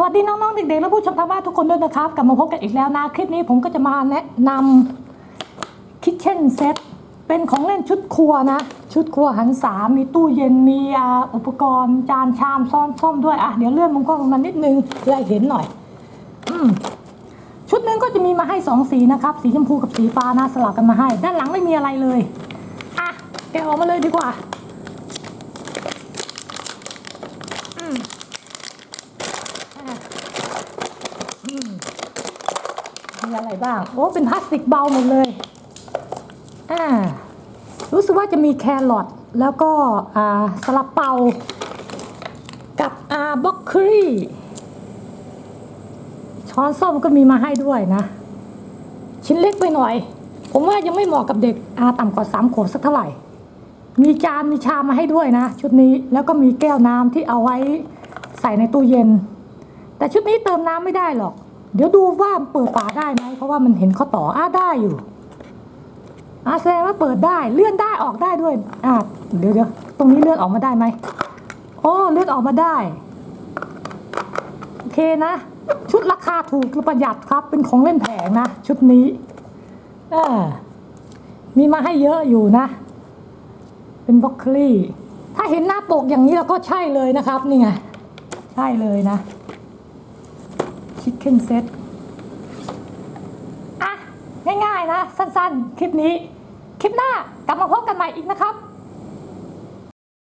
สวัสดีน้องๆเด็กๆและผู้ชมทางบ้านทุกคนด้วยนะครับ กลับมาพบกันอีกแล้วนะ คลิปนี้ผมก็จะมาแนะนำคิทเช่นเซ็ตเป็นของเล่นชุดครัวนะ ชุดครัวหันษามีตู้เย็นมีอุปกรณ์ จานชามซ้อนส้อมด้วยอะเดี๋ยวเลื่อนมุมกล้องมานิดนึงเพื่อให้เห็นหน่อย อืมชุดนึงก็จะมีมาให้สองสีนะครับ สีชมพูกับสีฟ้านะสลับกันมาให้ ด้านหลังไม่มีอะไรเลยอะแกะออกมาเลยดีกว่า อืมอะอืม มีอะไรบ้าง โอ้ เป็นพลาสติกเบาหมดเลยอ่ารู้สึกว่าจะมีแครอทแล้วก็อ่าสลับเปา กับอ่าบล็อกครีช้อนส้มก็มีมาให้ด้วยนะ ชิ้นเล็กไปหน่อย ผมว่ายังไม่เหมาะกับเด็กอาต่ำกว่าสามขวบสักเท่าไหร่ มีจานมีชามมาให้ด้วยนะ ชุดนี้แล้วก็มีแก้วน้ำที่เอาไว้ใส่ในตู้เย็น แต่ชุดนี้เติมน้ำไม่ได้หรอก เดี๋ยวดูว่าเปิดฝาได้ไหมเพราะว่ามันเห็นข้อต่ออ้าได้อยู่อ่าแสดงว่าเปิดได้เลื่อนได้ออกได้ด้วยอ่าเดี๋ยวเดี๋ยวตรงนี้เลื่อนออกมาได้ไหมโอ้เลื่อนออกมาได้โอเคนะ ชุดราคาถูกและประหยัดครับ เป็นของเล่นแผงนะ ชุดนี้เออมีมาให้เยอะอยู่นะ เป็นบล็อกคลี่ถ้าเห็นหน้าปกอย่างนี้เราก็ใช่เลยนะครับ นี่ไงใช่เลยนะ ชิคเก้นเซตอะ ง่ายๆนะ สั้นๆ คลิปนี้ คลิปหน้ากลับมาพบกันใหม่อีกนะครับ